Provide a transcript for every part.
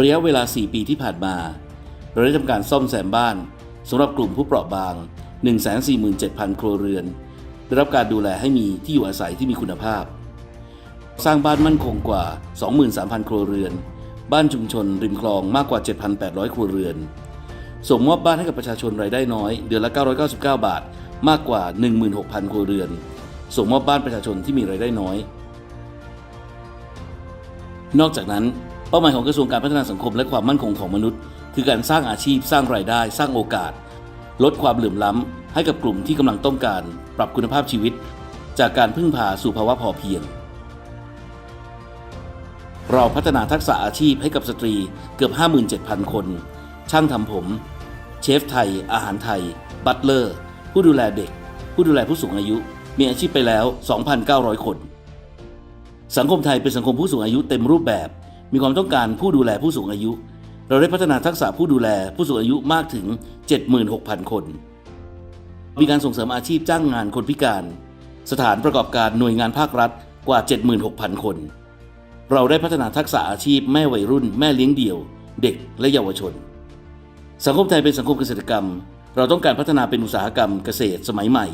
ระยะเวลา 4 ปีที่ผ่านมา เราได้ทำการซ่อมแซมบ้านสำหรับกลุ่มผู้เปราะบาง 147,000 ครัวเรือน ได้รับการดูแลให้มีที่อยู่อาศัยที่มีคุณภาพ สร้างบ้านมั่นคงกว่า 23,000 ครัวเรือน บ้านชุมชนริมคลองมากกว่า 7,800 ครัวเรือน ส่งมอบบ้านให้กับประชาชนรายได้น้อย เดือนละ 999 บาท มากกว่า 16,000 ครัวเรือน ส่งมอบบ้านประชาชนที่มีรายได้น้อย นอกจากนั้น เป้าหมายของกระทรวงการพัฒนาสังคมและความมั่นคงของมนุษย์ คือการสร้างอาชีพ สร้างรายได้ สร้างโอกาส ลดความเหลื่อมล้ำ ให้กับกลุ่มที่กำลังต้องการ ปรับคุณภาพชีวิต จากการพึ่งพาสู่ภาวะพอเพียง เราพัฒนาทักษะอาชีพให้กับสตรีเกือบ 57,000 คน ช่างทำผม เชฟไทย อาหารไทย บัตเลอร์ ผู้ดูแลเด็ก ผู้ดูแลผู้สูงอายุ มีอาชีพไปแล้ว 2,900 คน สังคมไทยเป็นสังคมผู้สูงอายุเต็มรูปแบบ มีความต้องการผู้ดูแลผู้สูงอายุ เราได้พัฒนาทักษะผู้ดูแลผู้สูงอายุมากถึง 76,000 คน มีการส่งเสริมอาชีพจ้างงานคนพิการ สถานประกอบการหน่วยงานภาครัฐกว่า 76,000 คน เราได้พัฒนาทักษะอาชีพแม่วัยรุ่น แม่เลี้ยงเดี่ยว เด็กและเยาวชน สังคมไทยเป็นสังคมเกษตรกรรม เราต้องการพัฒนาเป็นอุตสาหกรรมเกษตรสมัยใหม่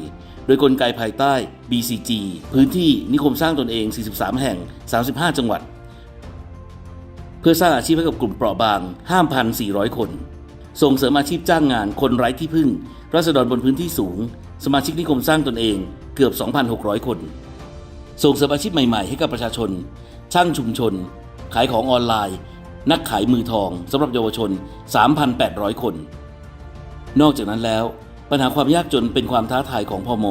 โดยกลไกภายใต้ BCG พื้นที่นิคมสร้างตนเอง 43 แห่ง 35 จังหวัด พื่อสร้างอาชีพให้กับกลุ่มเปราะบาง 5,400 คน ส่งเสริมอาชีพจ้างงานคนไร้ที่พึ่งรัษฎรบนพื้นที่สูง สมาชิกนิคมสร้างตนเองเกือบ 2,600 คน ส่งเสริมอาชีพใหม่ๆ ให้กับประชาชน ช่างชุมชน ขายของออนไลน์ นักขายมือทองสำหรับเยาวชน 3,800 คน นอกจากนั้นแล้ว ปัญหาความยากจนเป็นความท้าทายของพม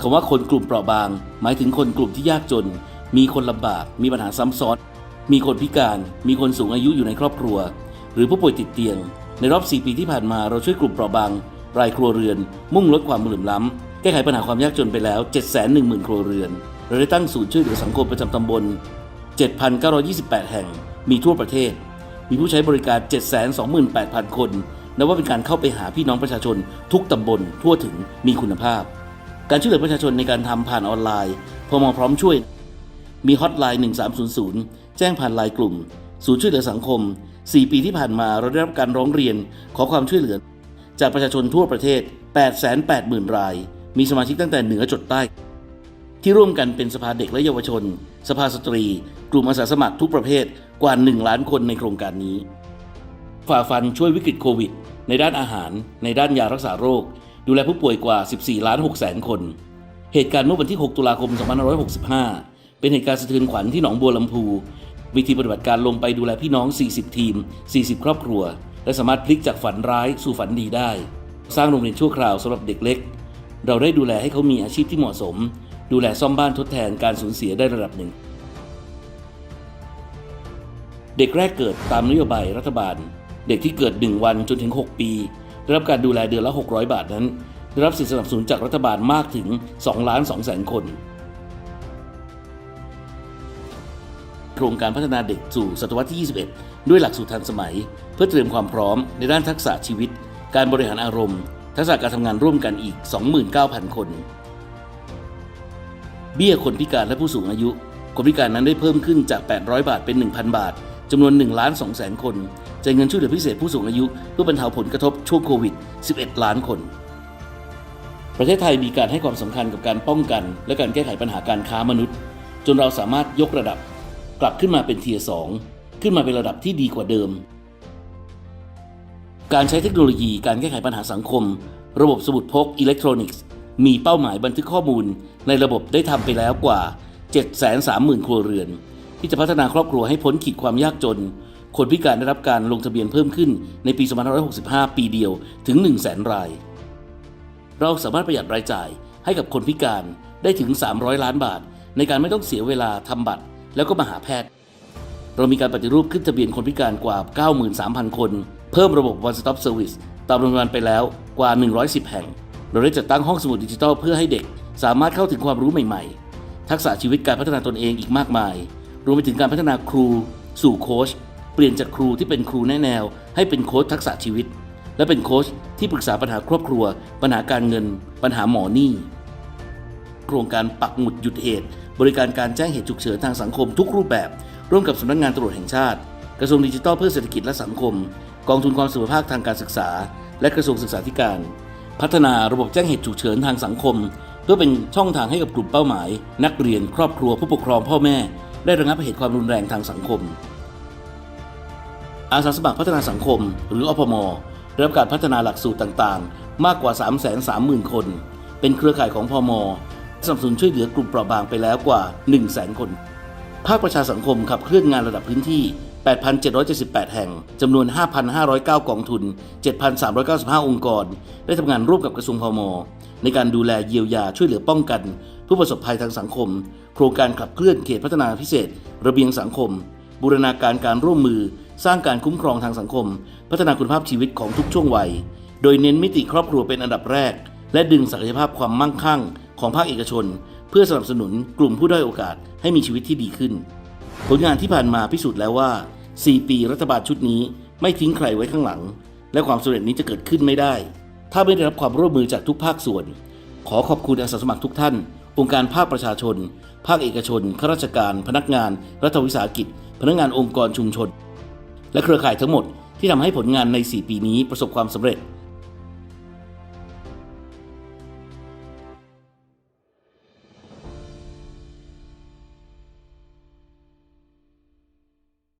คำว่าคนกลุ่มเปราะบาง หมายถึงคนกลุ่มที่ยากจน มีคนลำบาก มีปัญหาซ้ำซ้อน มีคนพิการ มีคนสูงอายุอยู่ในครอบครัว หรือผู้ป่วยติดเตียง ในรอบ 4 ปีที่ผ่านมาเราช่วยกลุ่มเปราะบางรายครัวเรือน มุ่งลดความเหลื่อมล้ำแก้ไขปัญหาความยากจนไปแล้ว 710,000 ครัวเรือนเราได้ตั้งศูนย์ช่วยเหลือสังคมประจำตำบล 7,928 แห่ง มีทั่วประเทศ มีผู้ใช้บริการ 728,000 คนนับว่าเป็นการเข้าไปหาพี่น้องประชาชน ทุกตำบลทั่วถึงมีคุณภาพ การช่วยเหลือประชาชนในการทำผ่านออนไลน์พมพร้อมช่วย มีฮอตไลน์ 1300 แจ้งผ่านไลน์กลุ่ม ศูนย์ช่วยเหลือสังคม 4 ปีที่ผ่านมาเราได้รับการร้องเรียน ขอความช่วยเหลือ จากประชาชนทั่วประเทศ 880,000 ราย มีสมาชิกตั้งแต่เหนือจดใต้ ที่ร่วมกันเป็นสภาเด็กและเยาวชน สภาสตรี กลุ่มอาสาสมัครทุกประเภทกว่า 1 ล้านคนในโครงการนี้ ฝ่าฟันช่วยวิกฤตโควิด ในด้านอาหาร ในด้านยารักษาโรค ดูแลผู้ป่วยกว่า 14 ล้าน6แสนคน เหตุการณ์เมื่อวันที่ 6 ตุลาคม 2565 เป็นเหตุการณ์สะเทือนขวัญที่หนองบัวลำพู วิธีปฏิบัติการลงไปดูแลพี่น้อง 40 ทีม 40 ครอบครัว และสามารถพลิกจากฝันร้ายสู่ฝันดีได้ สร้างโรงเรียนชั่วคราวสำหรับเด็กเล็ก เราได้ดูแลให้เขามีอาชีพที่เหมาะสม ดูแลซ่อมบ้านทดแทนการสูญเสียได้ระดับหนึ่ง เด็กแรกเกิดตามนโยบายรัฐบาล เด็กที่เกิด 1 วันจนถึง 6 ปีได้รับการดูแลเดือนละ 600 บาทนั้นได้รับสิทธิสนับสนุนจากรัฐบาลมากถึง2ล้าน2แสนคน โครงการพัฒนาเด็กสู่ศตวรรษที่ 21 ด้วยหลักสูตรทันสมัย เพื่อเตรียมความพร้อมในด้านทักษะชีวิต การบริหารอารมณ์ ทักษะการทำงานร่วมกันอีก 29,000 คน เบี้ยคนพิการและผู้สูงอายุ คนพิการนั้นได้เพิ่มขึ้นจาก 800 บาทเป็น 1,000 บาทจำนวน1ล้าน2แสนคนจ่ายเงินช่วยเหลือพิเศษผู้สูงอายุเพื่อบรรเทาผลกระทบช่วงโควิด 11 ล้านคน ประเทศไทยมีการให้ความสำคัญกับการป้องกัน และการแก้ไขปัญหาการค้ามนุษย์ จนเราสามารถยกระดับ กลับขึ้นมาเป็นเทียสองขึ้นมาเป็นระดับที่ดีกว่าเดิม การใช้เทคโนโลยีการแก้ไขปัญหาสังคม ระบบสมุดพกอิเล็กทรอนิกส์ มีเป้าหมายบันทึกข้อมูล ในระบบได้ทำไปแล้วกว่า 730,000 ครัวเรือน ที่จะพัฒนาครอบครัวให้พ้นขีดความยากจน คนพิการได้รับการลงทะเบียนเพิ่มขึ้นในปี 2565 ปีเดียวถึง 100,000 ราย เราสามารถประหยัดรายจ่ายให้กับคนพิการได้ถึง 300 ล้านบาท ในการไม่ต้องเสียเวลาทำบัตร แล้วก็มาหาแพทย์ เรามีการปฏิรูปขึ้นทะเบียนคนพิการกว่า 93,000 คน เพิ่มระบบ One Stop Service ตามโรงงานไปแล้วกว่า 110 แห่ง เราได้จัดตั้งห้องสมุดดิจิทัลเพื่อให้เด็กสามารถเข้าถึงความรู้ใหม่ๆ ทักษะชีวิตการพัฒนาตนเองอีกมากมาย รวมไปถึงการพัฒนาครู สู่โค้ชเปลี่ยนจากครูที่เป็นครูแนแนว ให้เป็นโค้ชทักษะชีวิต และเป็นโค้ชที่ปรึกษาปัญหาครอบครัว ปัญหาการเงิน ปัญหาหมอหนี้โครงการปักหมุดหยุดเหตุ บริการการแจ้งเหตุฉุกเฉินทางสังคมทุกรูปแบบ ร่วมกับสำนักงานตำรวจแห่งชาติ กระทรวงดิจิทัลเพื่อเศรษฐกิจและสังคม กองทุนความเสมอภาคทางการศึกษา และกระทรวงศึกษาธิการ พัฒนาระบบแจ้งเหตุฉุกเฉินทางสังคม เพื่อเป็นช่องทางให้กับกลุ่มเป้าหมาย นักเรียนครอบครัวผู้ปกครองพ่อแม่ ได้ระงับเหตุความรุนแรงทางสังคม อาสาสมัครพัฒนาสังคม หรืออพมได้รับการพัฒนาหลักสูตรต่างๆ มากกว่า 330,000 คน เป็นเครือข่ายของพม สนับสนุนช่วยเหลือกลุ่มเปราะบางไปแล้วกว่า 100,000คน ภาคประชาสังคมขับเคลื่อนงานระดับพื้นที่ 8,778 แห่ง จำนวน 5,509 กองทุน 7,395 องค์กร ได้ทำงานร่วมกับกระทรวงพม ในการดูแลเยียวยาช่วยเหลือป้องกัน ผู้ประสบภัยทางสังคม โครงการขับเคลื่อนเขตพัฒนาพิเศษ ระเบียงสังคม บูรณาการการร่วมมือ สร้างการคุ้มครองทางสังคม พัฒนาคุณภาพชีวิตของทุกช่วงวัย โดยเน้นมิติครอบครัวเป็นอันดับแรก และดึงศักยภาพความมั่งคั่ง ของภาคเอกชน เพื่อสนับสนุนกลุ่มผู้ด้อยโอกาสให้มีชีวิตที่ดีขึ้น ผลงานที่ผ่านมาพิสูจน์แล้วว่า 4 ปีรัฐบาลชุดนี้ไม่ทิ้งใครไว้ข้างหลัง และความสำเร็จนี้จะเกิดขึ้นไม่ได้ ถ้าไม่ได้รับความร่วมมือจากทุกภาคส่วน ขอขอบคุณอาสาสมัครทุกท่าน องค์การภาคประชาชน ภาคเอกชนข้าราชการ พนักงาน รัฐวิสาหกิจ พนักงานองค์กรชุมชน และเครือข่ายทั้งหมดที่ทำให้ผลงานใน 4 ปีนี้ประสบความสำเร็จ